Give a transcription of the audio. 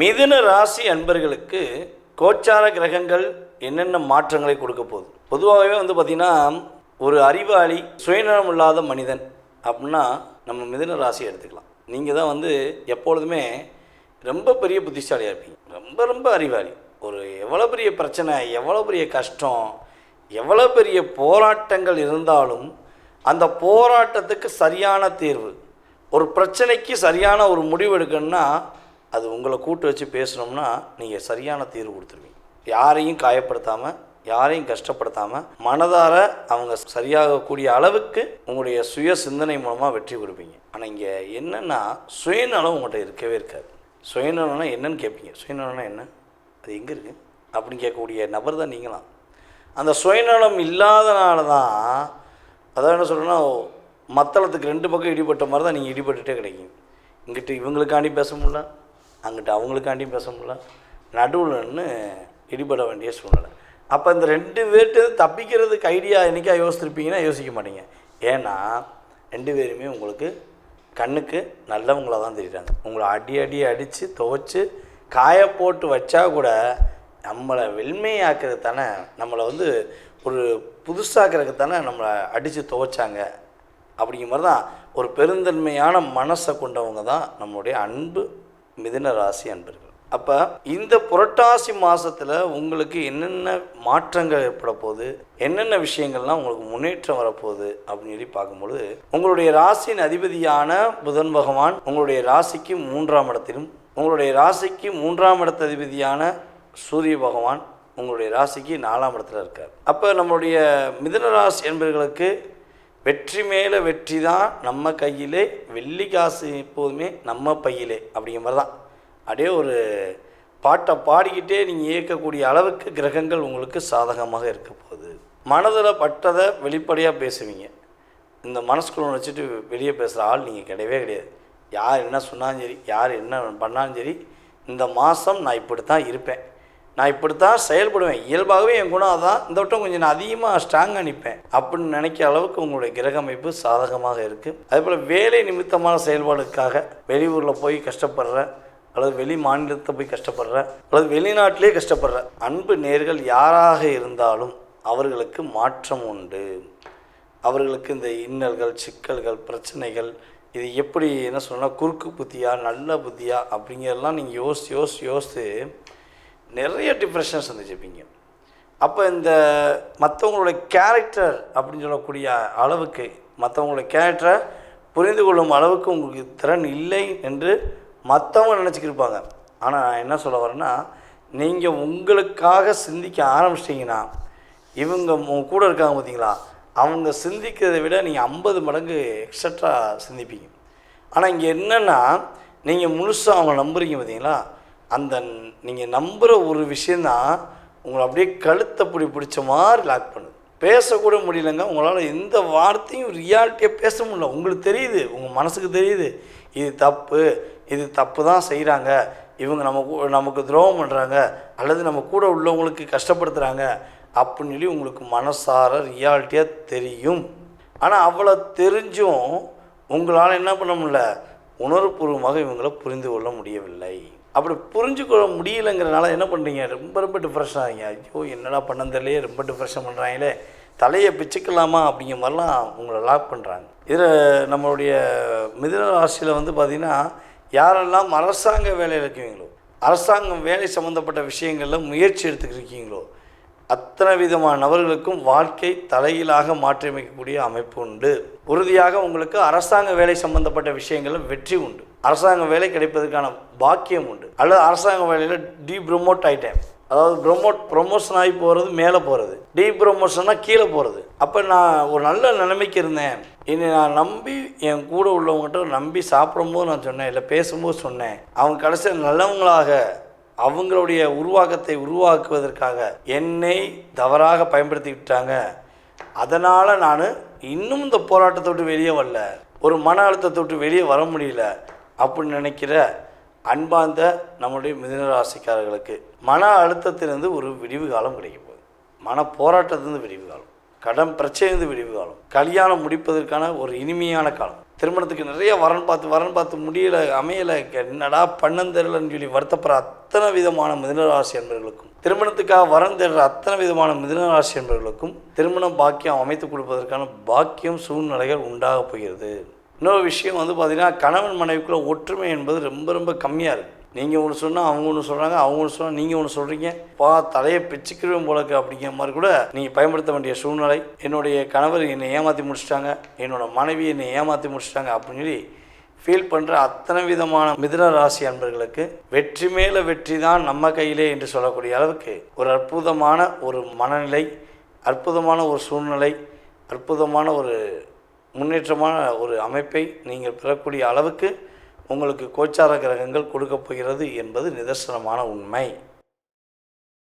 மிதுன ராசி அன்பர்களுக்கு கோச்சார கிரகங்கள் என்னென்ன மாற்றங்களை கொடுக்க போகுது? பொதுவாகவே வந்து பார்த்திங்கன்னா ஒரு அறிவாளி சுயநலம் இல்லாத மனிதன் அப்படின்னா நம்ம மிதுன ராசியை எடுத்துக்கலாம். நீங்கள் தான் வந்து எப்பொழுதுமே ரொம்ப பெரிய புத்திசாலியாக இருப்பீங்க. ரொம்ப ரொம்ப அறிவாளி. ஒரு எவ்வளோ பெரிய பிரச்சனை எவ்வளோ பெரிய கஷ்டம் எவ்வளோ பெரிய போராட்டங்கள் இருந்தாலும் அந்த போராட்டத்துக்கு சரியான தீர்வு ஒரு பிரச்சனைக்கு சரியான ஒரு முடிவு எடுக்கணும்னா அது உங்களை கூட்டு வச்சு பேசுனோம்னா நீங்கள் சரியான தீர்வு கொடுத்துருவீங்க. யாரையும் காயப்படுத்தாமல் யாரையும் கஷ்டப்படுத்தாமல் மனதார அவங்க சரியாகக்கூடிய அளவுக்கு உங்களுடைய சுய சிந்தனை மூலமாக வெற்றி கொடுப்பீங்க. ஆனால் இங்கே என்னென்னா சுயநலம் உங்கள்கிட்ட இருக்கவே இருக்காது. சுயநலம்னா என்னன்னு கேட்பீங்க சுயநலம்னா என்ன? அது எங்கே இருக்குது அப்படின்னு கேட்கக்கூடிய நபர் தான் நீங்களாம். அந்த சுயநலம் இல்லாதனால தான் அதான் என்ன சொல்கிறேன்னா மத்தளத்துக்கு ரெண்டு பக்கம் இடிபட்ட மாதிரி தான் நீங்கள் இடிபட்டுகிட்டே கிடைக்கும் இங்கிட்டு இவங்களுக்காண்டி பேச முடியல. அங்கிட்ட அவங்களுக்காண்டியும் பேச முடியல. நடுவில் நின்று இடிபட வேண்டிய சூழ்நிலை. அப்போ இந்த ரெண்டு பேர்ட்டு தப்பிக்கிறதுக்கு ஐடியா என்னைக்கா யோசிச்சிருப்பீங்கன்னா யோசிக்க மாட்டீங்க. ஏன்னா ரெண்டு பேருமே உங்களுக்கு கண்ணுக்கு நல்லவங்களாக தான் தெரியுறாங்க. உங்களை அடி அடி அடித்து துவைச்சு காய போட்டு வச்சா கூட நம்மளை வெண்மையாக்குறது தானே நம்மளை வந்து ஒரு புதுசாக்கிறதுக்கு தானே நம்மளை அடித்து துவைச்சாங்க. அப்படிங்கிற மாதிரி தான் ஒரு பெருந்தன்மையான மனசை கொண்டவங்க தான் நம்மளுடைய அன்பு மிதுன ராசி அன்பர்கள். அப்போ இந்த புரட்டாசி மாதத்தில் உங்களுக்கு என்னென்ன மாற்றங்கள் ஏற்பட போகுது என்னென்ன விஷயங்கள்லாம் உங்களுக்கு முன்னேற்றம் வரப்போகுது? அப்படின்னு சொல்லி பார்க்கும்பொழுது உங்களுடைய ராசியின் அதிபதியான புதன் பகவான் உங்களுடைய ராசிக்கு மூன்றாம் இடத்திலும் உங்களுடைய ராசிக்கு மூன்றாம் இடத்த அதிபதியான சூரிய பகவான் உங்களுடைய ராசிக்கு நாலாம் இடத்துல இருக்கார். அப்போ நம்மளுடைய மிதன ராசி என்பவர்களுக்கு வெற்றி மேலே வெற்றி தான் நம்ம கையிலே வெள்ளி காசு எப்போதுமே நம்ம பையிலே அப்படிங்கிற மாதிரி தான். அப்படியே ஒரு பாட்டை பாடிக்கிட்டே நீங்கள் இயக்கக்கூடிய அளவுக்கு கிரகங்கள் உங்களுக்கு சாதகமாக இருக்க போகுது. மனதில் பட்டதை வெளிப்படையாக பேசுவீங்க. இந்த மனசுக்குள்ள வச்சுட்டு வெளியே பேசுகிற ஆள் நீங்கள் கிடையவே கிடையாது. யார் என்ன சொன்னாலும் சரி யார் என்ன பண்ணாலும் சரி இந்த மாதம் நான் இப்படி தான் இருப்பேன். நான் இப்படி தான் செயல்படுவேன். இயல்பாகவே என் குணம் அதான். இந்த வட்டம் கொஞ்சம் நான் அதிகமாக ஸ்ட்ராங்காக நிற்பேன். அப்படின்னு நினைக்கிற அளவுக்கு உங்களுடைய கிரக அமைப்பு சாதகமாக இருக்குது அதே போல் வேலை நிமித்தமான செயல்பாடுக்காக வெளியூரில் போய் கஷ்டப்படுற அல்லது வெளி மாநிலத்தை போய் கஷ்டப்படுற அல்லது வெளிநாட்டிலே கஷ்டப்படுற அன்பு நேர்கள் யாராக இருந்தாலும் அவர்களுக்கு மாற்றம் உண்டு. அவர்களுக்கு இந்த இன்னல்கள் சிக்கல்கள் பிரச்சனைகள் இது எப்படி என்ன சொல்லணும்னா குறுக்கு புத்தியா நல்ல புத்தியா அப்படிங்கிறதெல்லாம் நீங்கள் யோசிச்சு யோசிச்சு யோசித்து நிறைய டிப்ரெஷன்ஸ் வந்துச்சுப்பீங்க அப்போ இந்த மற்றவங்களுடைய கேரக்டர் அப்படின்னு சொல்லக்கூடிய அளவுக்கு மற்றவங்களுடைய கேரக்டரை புரிந்து கொள்ளும் அளவுக்கு உங்களுக்கு திறன் இல்லை என்று மற்றவங்க நினச்சிக்கிருப்பாங்க. ஆனால் நான் என்ன சொல்ல வரேன்னா நீங்கள் உங்களுக்காக சிந்திக்க ஆரம்பிச்சிட்டிங்கன்னா இவங்க உங்க கூட இருக்காங்க பார்த்தீங்களா அவங்க சிந்திக்கிறதை விட நீங்கள் ஐம்பது மடங்கு எக்ஸட்ரா சிந்திப்பீங்க. ஆனால் இங்கே என்னென்னா நீங்கள் முழுசாக அவங்க நம்புறீங்க பார்த்தீங்களா அந்த நீங்கள் நம்புகிற ஒரு விஷயந்தான் உங்களை அப்படியே கழுத்தை பிடி பிடிச்ச மாதிரி லாக் பண்ணுது. பேசக்கூட முடியலங்க உங்களால் எந்த வார்த்தையும் ரியாலிட்டியாக பேச முடியல. உங்களுக்கு தெரியுது உங்கள் மனசுக்கு தெரியுது இது தப்பு இது தப்பு தான் செய்கிறாங்க இவங்க நம்ம கூ- நமக்கு துரோகம் பண்ணுறாங்க அல்லது நம்ம கூட உள்ளவங்களுக்கு கஷ்டப்படுத்துகிறாங்க அப்படின்னு சொல்லி உங்களுக்கு மனசார ரியாலிட்டியாக தெரியும். ஆனால் அவ்வளோ தெரிஞ்சும் உங்களால் என்ன பண்ண முடியல உணர்வுபூர்வமாக இவங்களை புரிந்து கொள்ள முடியவில்லை. அப்படி புரிஞ்சுக்கொள்ள முடியலைங்கிறனால என்ன பண்ணுறீங்க ரொம்ப ரொம்ப டிப்ரெஷன் ஆகிங்க ஐயோ என்னடா பண்ண ரொம்ப டிப்ரெஷன் பண்ணுறாங்களே தலையை பிச்சுக்கலாமா அப்படிங்கிற மாதிரிலாம் உங்களை லாக் பண்ணுறாங்க இதில் நம்மளுடைய மிதுன ராசியில் வந்து பார்த்திங்கன்னா யாரெல்லாம் அரசாங்க வேலையில் இருக்கீங்களோ அரசாங்கம் வேலை சம்மந்தப்பட்ட விஷயங்களில் முயற்சி எடுத்துக்கிருக்கீங்களோ அத்தனை விதமான நபர்களுக்கும் வாழ்க்கை தலையிலாக மாற்றியமைக்கக்கூடிய அமைப்பு உண்டு. உறுதியாக உங்களுக்கு அரசாங்க வேலை சம்பந்தப்பட்ட விஷயங்களில் வெற்றி உண்டு. அரசாங்க வேலை கிடைப்பதற்கான பாக்கியம் உண்டு. அல்லது அரசாங்க வேலையில் டி ப்ரொமோட் ஆகிட்டேன் அதாவது ப்ரொமோட் ப்ரொமோஷன் ஆகி போகிறது மேலே போகிறது டி ப்ரொமோஷன்னா கீழே போகிறது அப்போ நான் ஒரு நல்ல நிலைமைக்கு இருந்தேன். இனி நான் நம்பி என் கூட உள்ளவங்ககிட்ட நம்பி சாப்பிடும்போது நான் சொன்னேன் இல்லை பேசும்போது சொன்னேன். அவங்க கடைசியில் நல்லவங்களாக அவங்களுடைய உருவாக்கத்தை உருவாக்குவதற்காக என்னை தவறாக பயன்படுத்தி விட்டாங்க. அதனால் நான் இன்னும் இந்த போராட்டத்தை விட்டு வெளியே வரல. ஒரு மன அழுத்தத்தை விட்டு வெளியே வர முடியல. அப்படின்னு நினைக்கிற அன்பார்ந்த நம்முடைய மிதனராசிக்காரர்களுக்கு மன அழுத்தத்திலிருந்து ஒரு விடிவு காலம் கிடைக்கும் போகுது. மன போராட்டத்திலிருந்து விடிவு காலம். கடன் பிரச்சனையிலிருந்து விடிவு காலம். கல்யாணம் முடிப்பதற்கான ஒரு இனிமையான காலம். திருமணத்துக்கு நிறைய வரன் பார்த்து வரன் பார்த்து முடியலை அமையலை. என்னடா பண்ணம் தெரியலன்னு சொல்லி வருத்தப்படுற அத்தனை விதமான மிதனராசி என்பவர்களுக்கும் திருமணத்துக்காக வரன் தேடுற அத்தனை விதமான மிதனராசி என்பவர்களுக்கும் திருமணம் பாக்கியம் அமைத்து கொடுப்பதற்கான பாக்கியம் சூழ்நிலைகள் உண்டாக போகிறது. இன்னொரு விஷயம் வந்து பார்த்திங்கன்னா கணவன் மனைவிக்குள்ள ஒற்றுமை என்பது ரொம்ப ரொம்ப கம்மியாக இருக்குது நீங்கள் ஒன்று சொன்னால் அவங்க ஒன்று சொல்கிறாங்க அவங்க ஒன்று சொன்னால் நீங்கள் ஒன்று சொல்கிறீங்க பா தலையை பிச்சுக்கிறவன் போலக்கு அப்படிங்கிற மாதிரி கூட நீங்கள் பயன்படுத்த வேண்டிய சூழ்நிலை. என்னுடைய கணவர் என்னை ஏமாற்றி முடிச்சிட்டாங்க என்னோட மனைவி என்னை ஏமாற்றி முடிச்சிட்டாங்க அப்படின்னு சொல்லி ஃபீல் பண்ணுற அத்தனை விதமான மிதுன ராசி அன்பர்களுக்கு வெற்றி மேலே வெற்றி தான் நம்ம கையிலே என்று சொல்லக்கூடிய அளவுக்கு ஒரு அற்புதமான ஒரு மனநிலை அற்புதமான ஒரு சூழ்நிலை அற்புதமான ஒரு முன்னேற்றமான ஒரு அமைப்பை நீங்கள் பெறக்கூடிய அளவுக்கு உங்களுக்கு கோச்சார கிரகங்கள் கொடுக்கப் போகிறது என்பது நிதர்சனமான உண்மை.